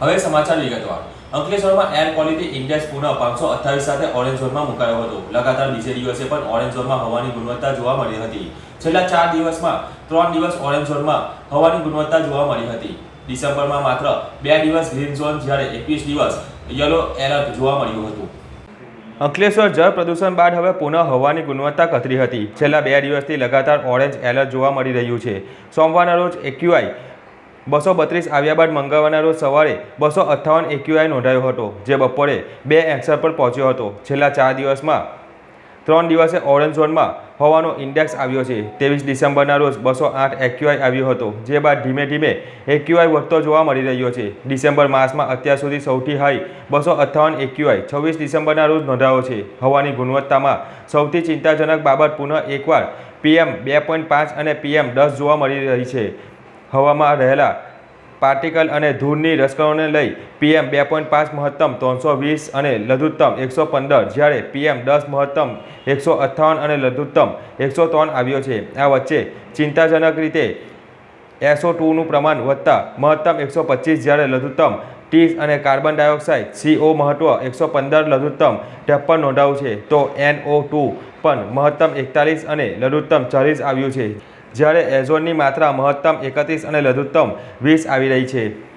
હવે સમાચાર વિગતવાર. અંકલેશ્વરમાં એર ક્વોલિટી ઇન્ડેક્સ પુનઃ પાંચસો અઠ્ઠાવીસ સાથે ઓરેન્જ ઝોનમાં મુકાયો હતો. લગાતાર બીજે દિવસે પણ ઓરેન્જ ઝોનમાં હવાની ગુણવત્તા જોવા મળી હતી. છેલ્લા ચાર દિવસમાં ત્રણ દિવસ ઓરેન્જ ઝોનમાં હવાની ગુણવત્તા જોવા મળી હતી. ડિસેમ્બરમાં માત્ર બે દિવસ ગ્રીન ઝોન જ્યારે એકવીસ દિવસ યલો એલર્ટ જોવા મળ્યું હતું. અંકલેશ્વર જળ પ્રદૂષણ બાદ હવે પુનઃ હવાની ગુણવત્તા કથરી હતી. છેલ્લા બે દિવસથી લગાતાર ઓરેન્જ એલર્ટ જોવા મળી રહ્યું છે. સોમવારના રોજ એક્યુઆઈ બસો બત્રીસ આવ્યા બાદ મંગળવારના રોજ સવારે બસો અઠ્ઠાવન એક્યુઆઈ નોંધાયો હતો, જે બપોરે બે એક્સર પર પહોંચ્યો હતો. છેલ્લા ચાર દિવસમાં, ત્રણ દિવસે ઓરેન્જ ઝોનમાં હવાનો ઇન્ડેક્સ આવ્યો છે. ત્રેવીસ ડિસેમ્બરના રોજ બસો આઠ એક્યુઆઈ આવ્યો હતો, જે બાદ ધીમે ધીમે એક્યુઆઈ વધતો જોવા મળી રહ્યો છે. ડિસેમ્બર માસમાં અત્યાર સુધી સૌથી હાઈ બસો અઠ્ઠાવન એક્યુઆઈ, છવ્વીસ ડિસેમ્બરના રોજ નોંધાયો છે. હવાની ગુણવત્તામાં સૌથી ચિંતાજનક બાબત પુનઃ એકવાર પીએમ બે પોઈન્ટ પાંચ અને પીએમ દસ જોવા મળી રહી છે. હવામાં રહેલા પાર્ટિકલ અને ધૂળની રસકણોને લઈ પીએમ બે પોઈન્ટ પાંચ મહત્તમ ત્રણસો વીસ અને લઘુત્તમ એકસો પંદર, જ્યારે પીએમ દસ મહત્તમ એકસો અઠ્ઠાવન અને લઘુત્તમ એકસો ત્રણ આવ્યો છે. આ વચ્ચે ચિંતાજનક રીતે એસો ટુનું પ્રમાણ વધતા મહત્તમ એકસો પચીસ, જ્યારે લઘુત્તમ ત્રીસ અને કાર્બન ડાયોક્સાઇડ સીઓ મહત્વ એકસો પંદર, લઘુત્તમ ત્રેપન નોંધાયું છે. તો એનઓ ટુ પણ મહત્તમ એકતાલીસ અને લઘુત્તમ ચાલીસ આવ્યું છે. જ્યારે એઝોનની માત્રા મહત્તમ એકત્રીસ અને લઘુત્તમ વીસ આવી રહી છે.